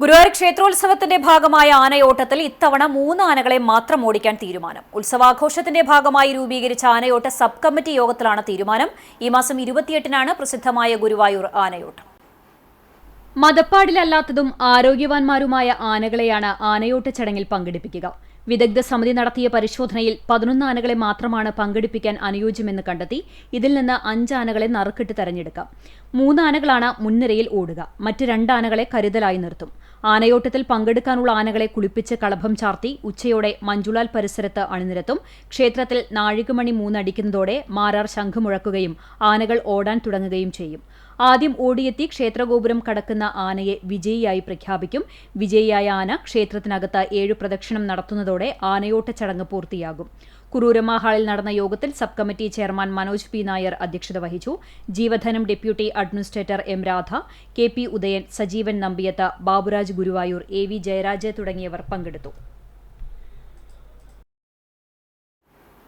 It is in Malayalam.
ഗുരുവായൂർ ക്ഷേത്രോത്സവത്തിന്റെ ഭാഗമായ ആനയോട്ടത്തിൽ ഇത്തവണ മൂന്ന് ആനകളെ മാത്രം ഓടിക്കാൻ തീരുമാനം. ഉത്സവാഘോഷത്തിന്റെ ഭാഗമായി രൂപീകരിച്ച ആനയോട്ട സബ് കമ്മിറ്റി യോഗത്തിലാണ് തീരുമാനം. ഈ മാസം ഇരുപത്തിയെട്ടിനാണ് പ്രസിദ്ധമായ ഗുരുവായൂർ ആനയോട്ടം. മതപ്പാടിലല്ലാത്തതും ആരോഗ്യവാന്മാരുമായ ആനകളെയാണ് ആനയോട്ട ചടങ്ങിൽ പങ്കെടുപ്പിക്കുക. വിദഗ്ധ സമിതി നടത്തിയ പരിശോധനയിൽ പതിനൊന്ന് ആനകളെ മാത്രമാണ് പങ്കെടുപ്പിക്കാൻ അനുയോജ്യമെന്ന് കണ്ടെത്തി ഇതിൽ നിന്ന് അഞ്ച് ആനകളെ നറുക്കിട്ട് തെരഞ്ഞെടുക്കാം. മൂന്ന് ആനകളാണ് മുൻനിരയിൽ ഓടുക. മറ്റ് രണ്ട് ആനകളെ കരുതലായി നിർത്തും. ആനയോട്ടത്തിൽ പങ്കെടുക്കാനുള്ള ആനകളെ കുളിപ്പിച്ച് കളഭം ചാർത്തി ഉച്ചയോടെ മഞ്ജുളാൽ പരിസരത്ത് അണിനിരത്തും. ക്ഷേത്രത്തിൽ നാഴികമണി മൂന്നടിക്കുന്നതോടെ മാരാർ ശംഖുമുഴക്കുകയും ആനകൾ ഓടാൻ തുടങ്ങുകയും ചെയ്യും. ആദ്യം ഓടിയെത്തി ക്ഷേത്രഗോപുരം കടക്കുന്ന ആനയെ വിജയിയായി പ്രഖ്യാപിക്കും. വിജയിയായ ആന ക്ഷേത്രത്തിനകത്ത് ഏഴു പ്രദക്ഷിണം നടത്തുന്നതോടെ ആനയോട്ട ചടങ്ങ് പൂർത്തിയാകും. കുറൂരമ ഹാളിൽ നടന്ന യോഗത്തിൽ sub committee chairman Manoj P Nair അധ്യക്ഷത വഹിച്ചു. ജീവധനം deputy administrator M Radha K P Udayan Sajeevan Nambiyath Baburaj Guruvayur A V Jayaraj തുടങ്ങിയവർ പങ്കെടുത്തു.